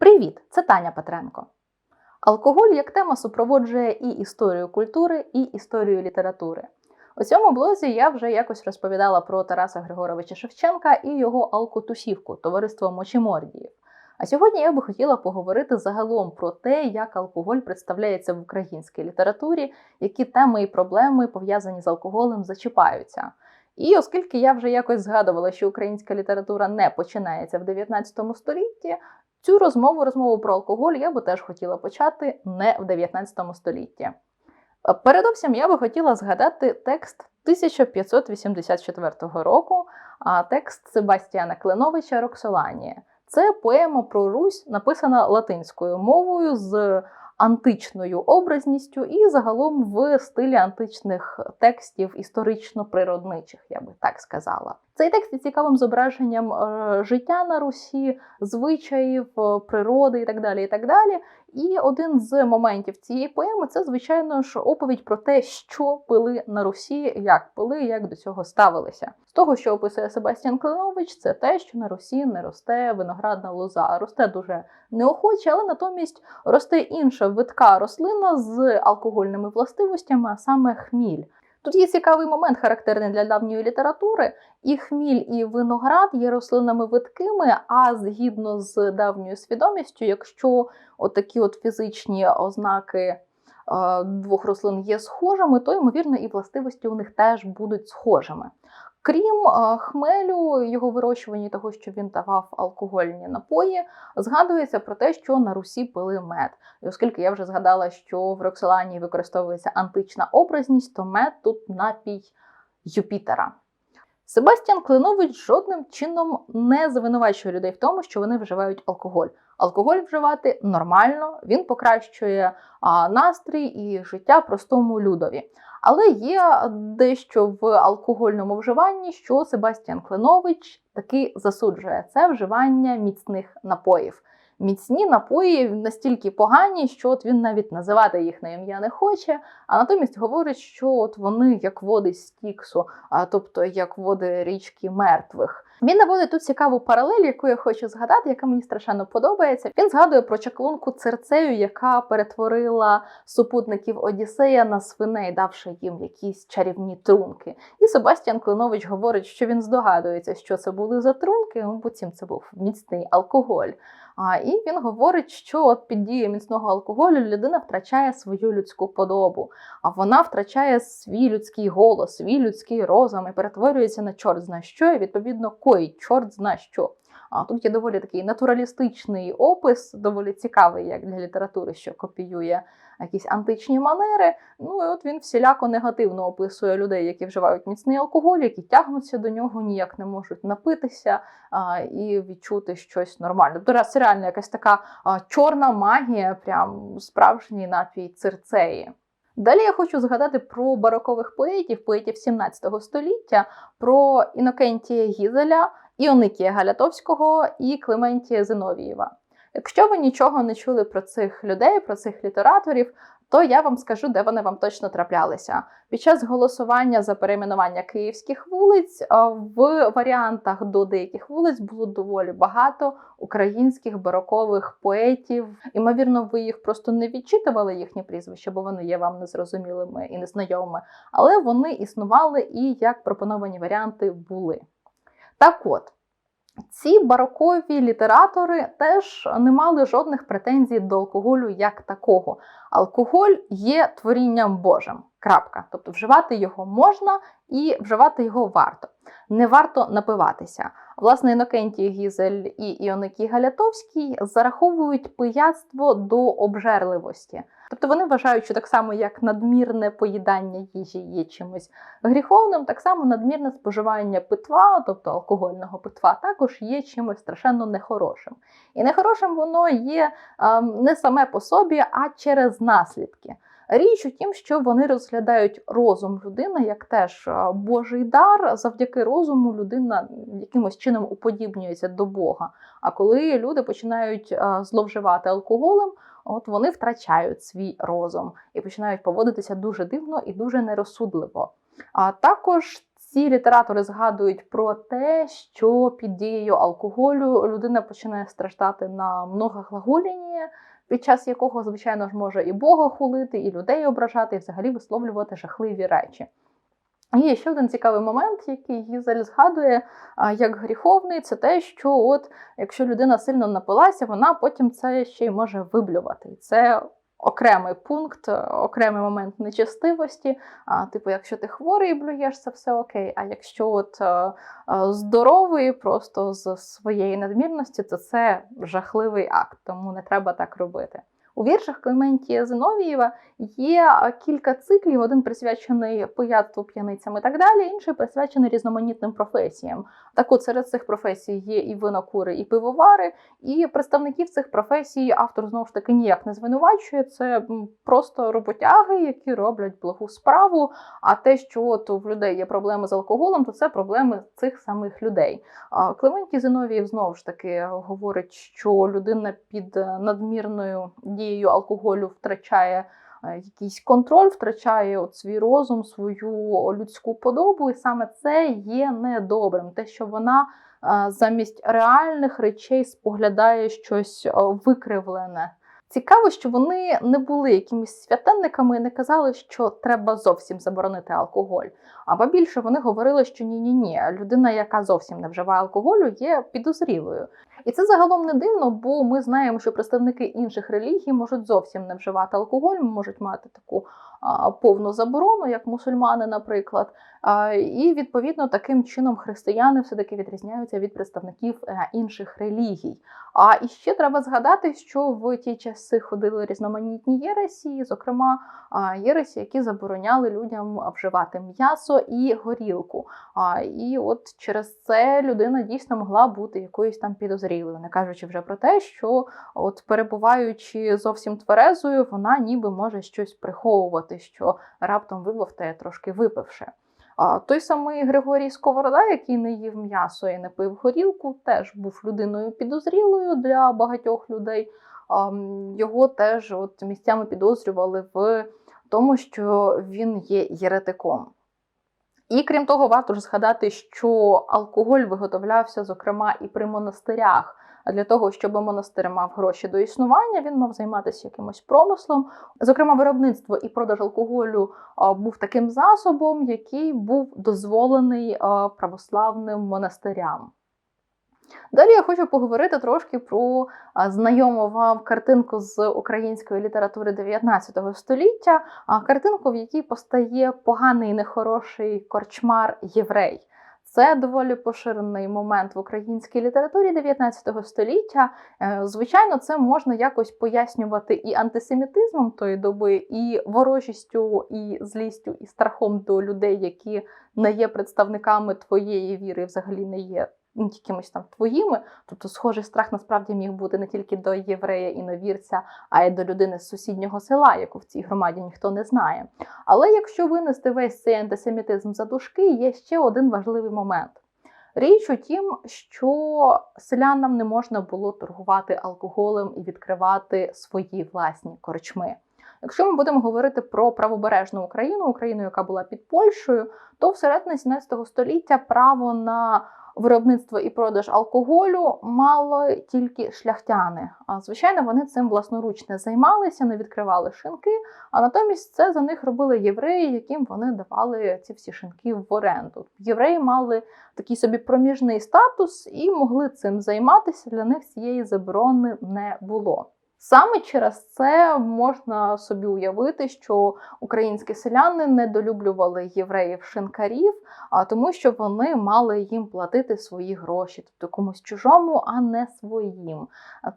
Привіт! Це Таня Петренко. Алкоголь як тема супроводжує і історію культури, і історію літератури. У цьому блозі я вже якось розповідала про Тараса Григоровича Шевченка і його алкотусівку товариство Мочімордіїв. А сьогодні я би хотіла поговорити загалом про те, як алкоголь представляється в українській літературі, які теми і проблеми пов'язані з алкоголем зачіпаються. І оскільки я вже якось згадувала, що українська література не починається в 19 столітті, цю розмову, розмову про алкоголь, я би теж хотіла почати не в 19 столітті. Передовсім я би хотіла згадати текст 1584 року, а текст Себастьяна Кленовича Роксоланія. Це поема про Русь, написана латинською мовою з античною образністю і загалом в стилі античних текстів історично-природничих, я би так сказала. Цей текст є цікавим зображенням е, життя на Русі, звичаїв, е, природи і так далі. І так далі. І один з моментів цієї поеми це, звичайно ж, оповідь про те, що пили на Русі, як пили, як до цього ставилися. З того, що описує Себастьян Клинович, це те, що на Русі не росте виноградна лоза, росте дуже неохоче, але натомість росте інша витка рослина з алкогольними властивостями, а саме хміль. Тут є цікавий момент, характерний для давньої літератури. І хміль, і виноград є рослинами видкими, а згідно з давньою свідомістю, якщо отакі от фізичні ознаки е, двох рослин є схожими, то ймовірно і властивості у них теж будуть схожими. Крім хмелю, його вирощування, того, що він давав алкогольні напої, згадується про те, що на Русі пили мед. І оскільки я вже згадала, що в Роксолані використовується антична образність, то мед тут напій Юпітера. Себастьян Клинович жодним чином не звинувачує людей в тому, що вони вживають алкоголь. Алкоголь вживати нормально, він покращує настрій і життя простому людові. Але є дещо в алкогольному вживанні, що Себастьян Клинович таки засуджує це вживання міцних напоїв. Міцні напої настільки погані, що от він навіть називати їх на ім'я не хоче, а натомість говорить, що от вони як води Стіксу, а тобто як води річки мертвих. Він наводить тут цікаву паралель, яку я хочу згадати, яка мені страшенно подобається. Він згадує про чаклунку Церцею, яка перетворила супутників Одіссея на свиней, давши їм якісь чарівні трунки. І Себастьян Клинович говорить, що він здогадується, що це були за трунки, потім це був міцний алкоголь. А, І він говорить, що от під дією міцного алкоголю людина втрачає свою людську подобу, а вона втрачає свій людський голос, свій людський розум і перетворюється на чорт зна що, і відповідно коїть чорт зна що. А тут є доволі такий натуралістичний опис, доволі цікавий, як для літератури, що копіює якісь античні манери. Ну і от він всіляко негативно описує людей, які вживають міцний алкоголь, які тягнуться до нього, ніяк не можуть напитися а, і відчути щось нормальне. Тобто це реально якась така а, чорна магія, прям справжній напій цирцеї. Далі я хочу згадати про барокових поетів, поетів 17 століття, про Інокентія Гізеля, Іоникія Галятовського і Клементія Зиновієва. Якщо ви нічого не чули про цих людей, про цих літераторів, то я вам скажу, де вони вам точно траплялися. Під час голосування за перейменування київських вулиць в варіантах до деяких вулиць було доволі багато українських барокових поетів. Імовірно, ви їх просто не відчитували їхні прізвища, бо вони є вам незрозумілими і незнайомими, але вони існували і як пропоновані варіанти були. Так от. Ці барокові літератори теж не мали жодних претензій до алкоголю як такого. Алкоголь є творінням Божим. Крапка. Тобто вживати його можна і вживати його варто. Не варто напиватися. Власне, Інокентій Гізель і Іоникій Галятовський зараховують пияцтво до обжерливості. Тобто вони вважають, що так само, як надмірне поїдання їжі є чимось гріховним, так само надмірне споживання питва, тобто алкогольного питва, також є чимось страшенно нехорошим. І нехорошим воно є а, не саме по собі, а через наслідки. Річ у тім, що вони розглядають розум людини як теж Божий дар. Завдяки розуму людина якимось чином уподібнюється до Бога. А коли люди починають зловживати алкоголем, от вони втрачають свій розум і починають поводитися дуже дивно і дуже нерозсудливо. А також Ці літератори згадують про те, що під дією алкоголю людина починає страждати на многоглагоління, під час якого, звичайно ж, може і Бога хулити, і людей ображати, і взагалі висловлювати жахливі речі. І ще один цікавий момент, який Гізель згадує як гріховний, це те, що от якщо людина сильно напилася, вона потім це ще й може виблювати. Це окремий пункт, окремий момент нечестивості. А, Типу, якщо ти хворий блюєш, це все окей. А якщо от здоровий, просто з своєї надмірності, то це жахливий акт, тому не треба так робити. У віршах Клементія Зиновієва є кілька циклів: один присвячений пияцтву, п'яницям і так далі, інший присвячений різноманітним професіям. Так от серед цих професій є і винокури, і пивовари, і представників цих професій автор знову ж таки ніяк не звинувачує. Це просто роботяги, які роблять благу справу. А те, що от в людей є проблеми з алкоголем, то це проблеми цих самих людей. Клементій Зиновіїв знову ж таки говорить, що людина під надмірною дією алкоголю втрачає якийсь контроль, втрачає от свій розум, свою людську подобу, і саме це є недобрим. Те, що вона замість реальних речей споглядає щось викривлене. Цікаво, що вони не були якимись святенниками і не казали, що треба зовсім заборонити алкоголь. Або більше вони говорили, що ні-ні ні, людина, яка зовсім не вживає алкоголю, є підозрілою. І це загалом не дивно, бо ми знаємо, що представники інших релігій можуть зовсім не вживати алкоголь, можуть мати таку повну заборону, як мусульмани, наприклад. І відповідно таким чином християни все таки відрізняються від представників е, інших релігій. А і ще треба згадати, що в ті часи ходили різноманітні єресі, зокрема єресі, які забороняли людям вживати м'ясо і горілку. І от через це людина дійсно могла бути якоюсь там підозрілою, не кажучи вже про те, що от перебуваючи зовсім тверезою, вона ніби може щось приховувати, що раптом вибавте трошки випивши. Той самий Григорій Сковорода, який не їв м'ясо і не пив горілку, теж був людиною підозрілою для багатьох людей. Його теж от місцями підозрювали в тому, що він є єретиком. І крім того, варто ж згадати, що алкоголь виготовлявся, зокрема, і при монастирях. А для того, щоб монастир мав гроші до існування, він мав займатися якимось промислом. Зокрема, виробництво і продаж алкоголю був таким засобом, який був дозволений православним монастирям. Далі я хочу поговорити трошки про знайому вам картинку з української літератури 19 століття, картинку, в якій постає поганий нехороший корчмар єврей. Це доволі поширений момент в українській літературі 19 століття. Е, звичайно, це можна якось пояснювати і антисемітизмом тої доби, і ворожістю, і злістю, і страхом до людей, які не є представниками твоєї віри, взагалі не є якимось там твоїми. Тобто, схожий страх насправді міг бути не тільки до єврея і новірця, а й до людини з сусіднього села, яку в цій громаді ніхто не знає. Але якщо винести весь цей антисемітизм за дужки, є ще один важливий момент. Річ у тім, що селянам не можна було торгувати алкоголем і відкривати свої власні корчми. Якщо ми будемо говорити про правобережну Україну, Україну, яка була під Польщею, то всередині 17 століття право на виробництво і продаж алкоголю мало тільки шляхтяни. А звичайно, вони цим власноруч не займалися, не відкривали шинки. А натомість це за них робили євреї, яким вони давали ці всі шинки в оренду. Євреї мали такий собі проміжний статус і могли цим займатися. Для них цієї заборони не було. Саме через це можна собі уявити, що українські селяни недолюблювали євреїв-шинкарів, а тому, що вони мали їм платити свої гроші, тобто комусь чужому, а не своїм.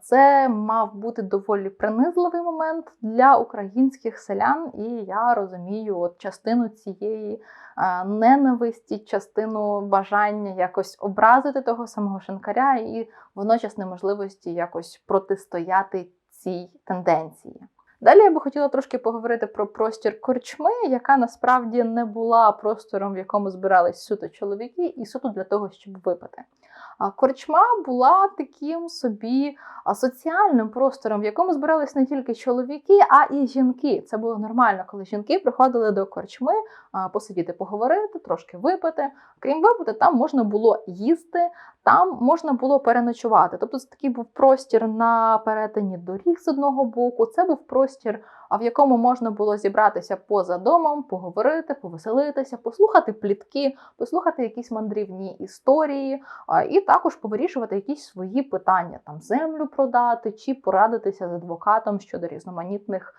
Це мав бути доволі принизливий момент для українських селян, і я розумію от частину цієї ненависті, частину бажання якось образити того самого шинкаря, і водночас неможливості якось протистояти цій тенденції. Далі я би хотіла трошки поговорити про простір корчми, яка насправді не була простором, в якому збирались суто чоловіки, і суто для того, щоб випити. А Корчма була таким собі соціальним простором, в якому збирались не тільки чоловіки, а і жінки. Це було нормально, коли жінки приходили до корчми посидіти, поговорити, трошки випити. Крім випити, там можна було їсти, там можна було переночувати. Тобто це такий був простір на перетині доріг з одного боку. Це був простір, а в якому можна було зібратися поза домом, поговорити, повеселитися, послухати плітки, послухати якісь мандрівні історії, і також повирішувати якісь свої питання, там землю продати чи порадитися з адвокатом щодо різноманітних.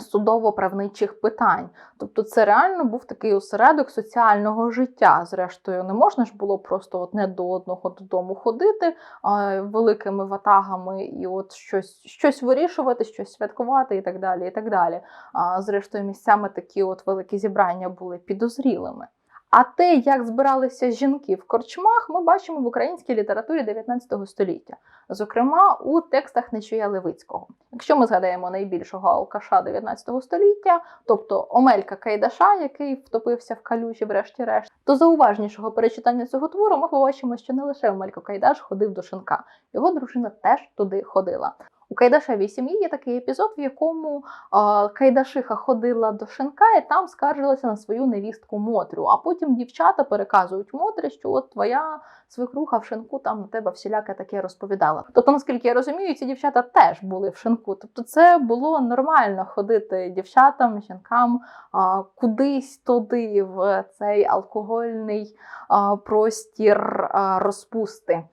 Судово-правничих питань, тобто це реально був такий осередок соціального життя. Зрештою, не можна ж було просто одне до одного додому ходити а, великими ватагами і от щось щось вирішувати, щось святкувати і так далі. і так далі. А, Зрештою, місцями такі от великі зібрання були підозрілими. А те, як збиралися жінки в корчмах, ми бачимо в українській літературі 19 століття, зокрема у текстах Нечуя Левицького. Якщо ми згадаємо найбільшого алкаша 19 століття, тобто Омелька Кайдаша, який втопився в калюжі, врешті-решт, то зауважнішого перечитання цього твору ми побачимо, що не лише Омелько Кайдаш ходив до шинка, його дружина теж туди ходила. У Кайдашевій сім'ї є такий епізод, в якому а, Кайдашиха ходила до шинка і там скаржилася на свою невістку Мотрю. А потім дівчата переказують Мотрі, що от твоя свекруха в шинку там на тебе всіляке таке розповідала. Тобто, наскільки я розумію, ці дівчата теж були в шинку. Тобто, це було нормально ходити дівчатам, жінкам а, кудись туди, в цей алкогольний а, простір а, розпусти.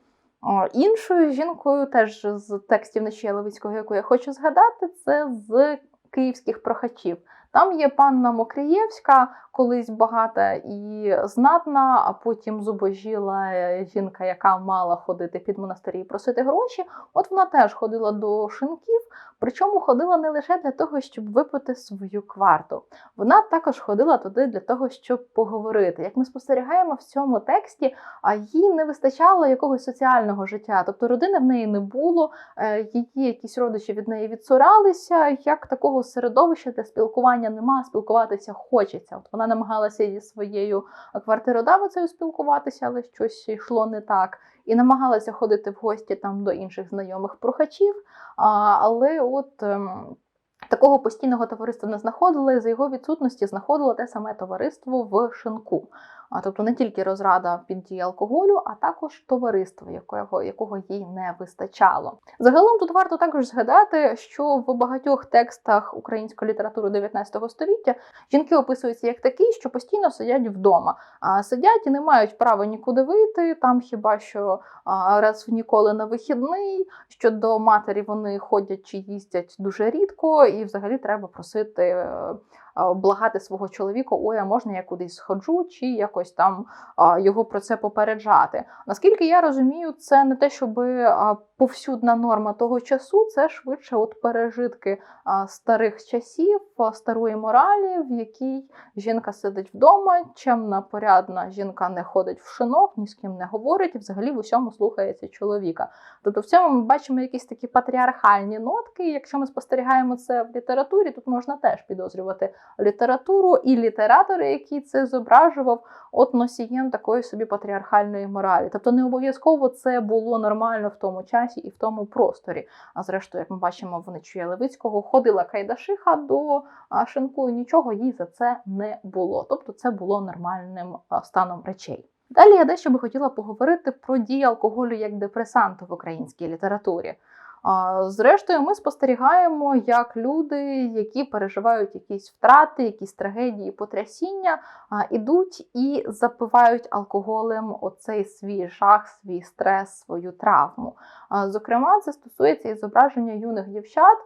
Іншою жінкою, теж з текстів Нечія Левицького, яку я хочу згадати, це з київських прохачів. Там є панна Мокрієвська, колись багата і знатна, а потім зубожіла жінка, яка мала ходити під монастирі і просити гроші. От вона теж ходила до шинків, причому ходила не лише для того, щоб випити свою кварту. Вона також ходила туди для того, щоб поговорити. Як ми спостерігаємо в цьому тексті, а їй не вистачало якогось соціального життя, тобто родини в неї не було, е, її якісь родичі від неї відсуралися. Як такого середовища для спілкування нема, спілкуватися хочеться. От вона намагалася зі своєю квартиродавицею спілкуватися, але щось йшло не так. І намагалася ходити в гості там до інших знайомих прохачів. Але от ем, такого постійного товариства не знаходили. За його відсутності знаходило те саме товариство в шинку. Тобто не тільки розрада під дією алкоголю, а також товариство, якого, якого їй не вистачало. Загалом тут варто також згадати, що в багатьох текстах української літератури 19 століття жінки описуються як такі, що постійно сидять вдома, а сидять і не мають права нікуди вийти. Там хіба що раз в ніколи на вихідний, що до матері вони ходять чи їздять дуже рідко, і взагалі треба просити. Е, Благати свого чоловіка, ой, а можна я кудись сходжу, чи якось там його про це попереджати. Наскільки я розумію, це не те, щоб повсюдна норма того часу, це швидше от пережитки старих часів, старої моралі, в якій жінка сидить вдома, чемна, порядна жінка не ходить в шинок, ні з ким не говорить, і взагалі в усьому слухається чоловіка. Тобто в цьому ми бачимо якісь такі патріархальні нотки. Якщо ми спостерігаємо це в літературі, тут можна теж підозрювати літературу і літератори, який це зображував, от носієм такої собі патріархальної моралі. Тобто не обов'язково це було нормально в тому часі і в тому просторі. А зрештою, як ми бачимо, в Нечуя Левицького ходила Кайдашиха до шинку, і нічого їй за це не було. Тобто це було нормальним станом речей. Далі я дещо би хотіла поговорити про дію алкоголю як депресанту в українській літературі. Зрештою, ми спостерігаємо, як люди, які переживають якісь втрати, якісь трагедії, потрясіння, ідуть і запивають алкоголем оцей свій жах, свій стрес, свою травму. Зокрема, це стосується і зображення юних дівчат,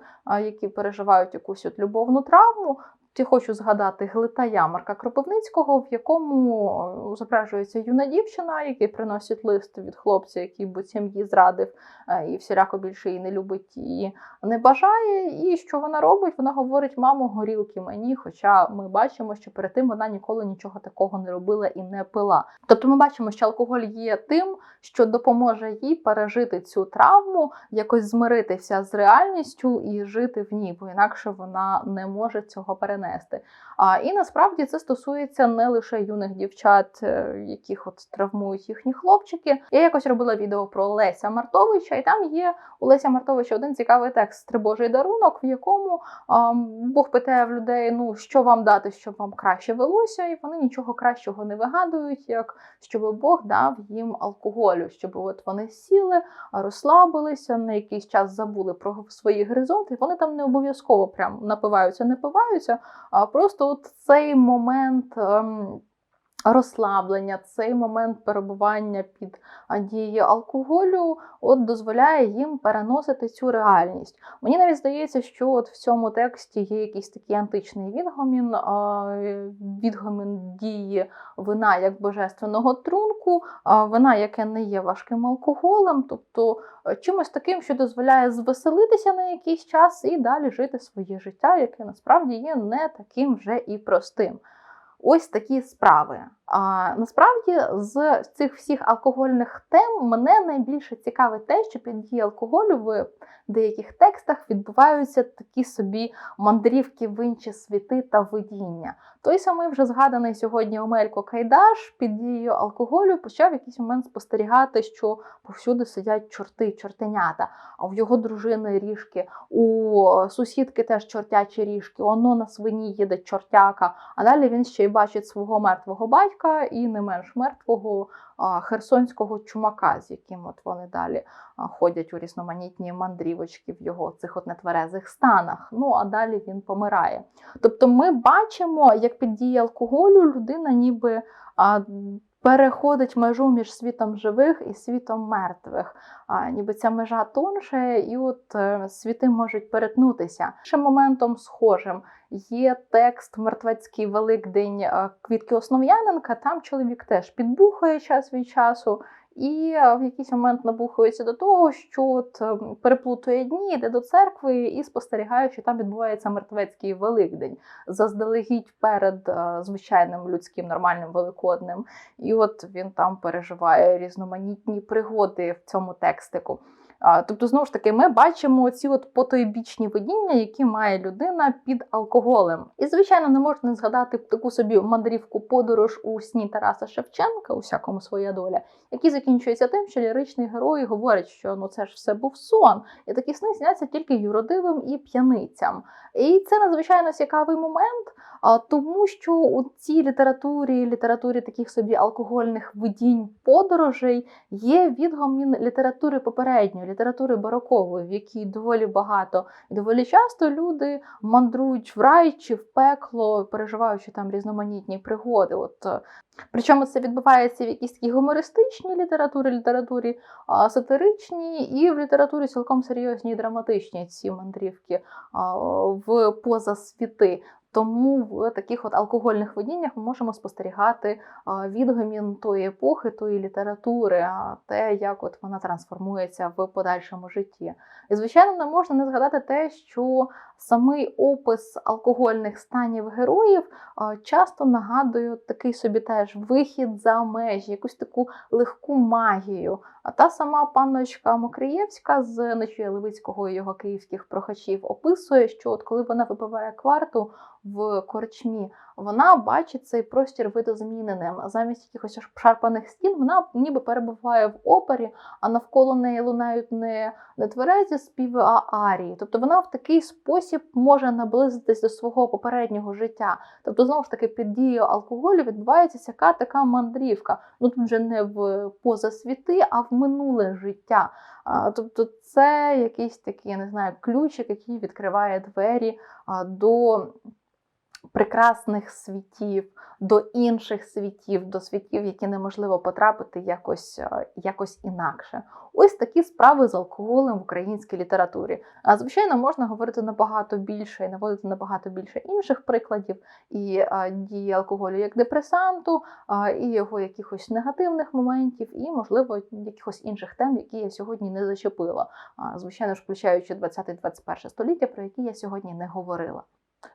які переживають якусь от любовну травму. Я хочу згадати глитая Марка Кропивницького, в якому е, зображується юна дівчина, який приносить лист від хлопця, який буцім її зрадив, е, і всіляко більше її не любить і не бажає. І що вона робить? Вона говорить: мамо, горілки мені. Хоча ми бачимо, що перед тим вона ніколи нічого такого не робила і не пила. Тобто, ми бачимо, що алкоголь є тим, що допоможе їй пережити цю травму, якось змиритися з реальністю і жити в ній, бо інакше вона не може цього перенести. nest А і насправді це стосується не лише юних дівчат, е, яких от травмують їхні хлопчики. Я якось робила відео про Леся Мартовича, і там є у Леся Мартовича один цікавий текст Тривожий дарунок, в якому а, Бог питає в людей: ну що вам дати, щоб вам краще велося, і вони нічого кращого не вигадують, як щоб Бог дав їм алкоголю, щоб от вони сіли, розслабилися, на якийсь час забули про свої горизонти. Вони там не обов'язково прям напиваються, не пиваються, а просто от цей момент. Ем, Розслаблення, цей момент перебування під дією алкоголю от дозволяє їм переносити цю реальність. Мені навіть здається, що от в цьому тексті є якийсь такий античний відгомін, відгомін дії вина як божественного трунку, вина, яке не є важким алкоголем, тобто чимось таким, що дозволяє звеселитися на якийсь час і далі жити своє життя, яке насправді є не таким вже і простим. Ось такі справи. А насправді з цих всіх алкогольних тем мене найбільше цікавить те, що під дією алкоголю в деяких текстах відбуваються такі собі мандрівки в інші світи та видіння. Той самий вже згаданий сьогодні Омелько Кайдаш під дією алкоголю почав в якийсь момент спостерігати, що повсюди сидять чорти, чортенята, а в його дружини ріжки, у сусідки теж чортячі ріжки, оно на свині їде чортяка. А далі він ще й бачить свого мертвого батька і не менш мертвого херсонського чумака, з яким от вони далі ходять у різноманітні мандрівочки в його цих от нетверезих станах. Ну а далі він помирає. Тобто ми бачимо, як під дією алкоголю людина ніби переходить межу між світом живих і світом мертвих. А, Ніби ця межа тонше, і от е, світи можуть перетнутися. Ще моментом схожим є текст Мертвецький Великдень Квітки Основ'яненка. Там чоловік теж підбухає час від часу і в якийсь момент набухується до того, що от е, переплутує дні, йде до церкви і спостерігає, що там відбувається мертвецький великдень, заздалегідь перед звичайним людським нормальним великодним. І от він там переживає різноманітні пригоди в цьому текстику. Тобто, знову ж таки, ми бачимо ці от потойбічні видіння, які має людина під алкоголем. І, звичайно, не можна згадати таку собі мандрівку подорож у сні Тараса Шевченка, усякому своя доля, який закінчується тим, що ліричний герой говорить, що ну це ж все був сон, і такі сни сняться тільки юродивим і п'яницям. І це надзвичайно цікавий момент, тому що у цій літературі, літературі таких собі алкогольних видінь подорожей є відгомін літератури попередньої літератури барокової, в якій доволі багато і доволі часто люди мандрують в рай чи в пекло, переживаючи там різноманітні пригоди. От е, Причому це відбувається в якійсь такій гумористичній літературі, літературі сатиричній, і в літературі цілком серйозній драматичній ці мандрівки в позасвіти. Тому в таких от алкогольних водіннях ми можемо спостерігати відгомін тої епохи, тої літератури, те, як от вона трансформується в подальшому житті. І, звичайно, не можна не згадати те, що самий опис алкогольних станів героїв часто нагадує такий собі теж вихід за межі, якусь таку легку магію. А та сама панночка Мокриєвська з Нечуя Левицького і його київських прохачів описує, що от коли вона випиває кварту в корчмі, вона бачить цей простір видозміненим. Замість якихось шарпаних стін вона ніби перебуває в опері, а навколо неї лунають не, не тверезі співи, а арії. Тобто вона в такий спосіб може наблизитись до свого попереднього життя. Тобто, знову ж таки, під дією алкоголю відбувається яка така мандрівка. Ну тут вже не в позасвіти, а в минуле життя. Тобто, це якийсь такий, я не знаю, ключик, який відкриває двері до прекрасних світів до інших світів, до світів, які неможливо потрапити якось, е, якось інакше. Ось такі справи з алкоголем в українській літературі. А звичайно, можна говорити набагато більше і наводити набагато більше інших прикладів і дії алкоголю як депресанту, а, і його якихось негативних моментів, і, можливо, якихось інших тем, які я сьогодні не зачепила. А, звичайно ж, включаючи 20-21 століття, про які я сьогодні не говорила.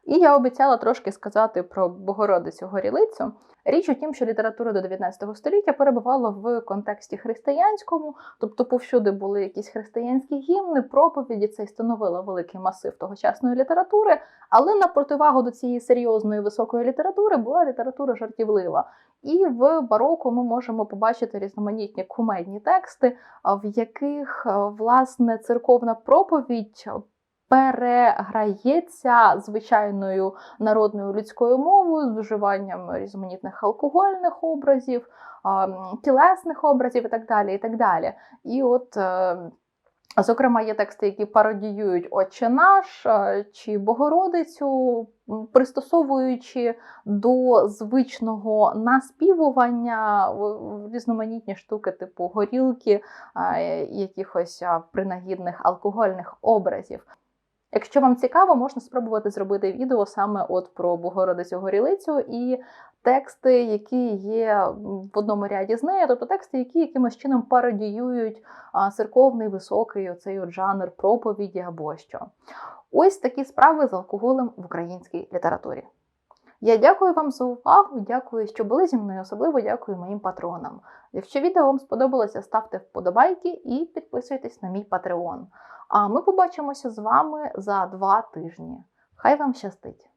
І я обіцяла трошки сказати про Богородицю Горілицю. Річ у тім, що література до 19 століття перебувала в контексті християнському, тобто повсюди були якісь християнські гімни, проповіді, це й становило великий масив тогочасної літератури. Але на противагу до цієї серйозної високої літератури була література жартівлива. І в бароко ми можемо побачити різноманітні кумедні тексти, в яких власне церковна проповідь переграється звичайною народною людською мовою з вживанням різноманітних алкогольних образів, тілесних образів і так далі. І так далі. І от е, Зокрема, є тексти, які пародіюють Отче наш е, чи Богородицю, пристосовуючи до звичного наспівування різноманітні штуки, типу горілки, е, якихось принагідних алкогольних образів. Якщо вам цікаво, можна спробувати зробити відео саме от про Богородицю Горілицю і тексти, які є в одному ряді з нею, тобто тексти, які якимось чином пародіюють церковний високий оцей от жанр проповіді або що. Ось такі справи з алкоголем в українській літературі. Я дякую вам за увагу, дякую, що були зі мною. Особливо дякую моїм патронам. Якщо відео вам сподобалося, ставте вподобайки і підписуйтесь на мій Patreon. А ми побачимося з вами за два тижні. Хай вам щастить!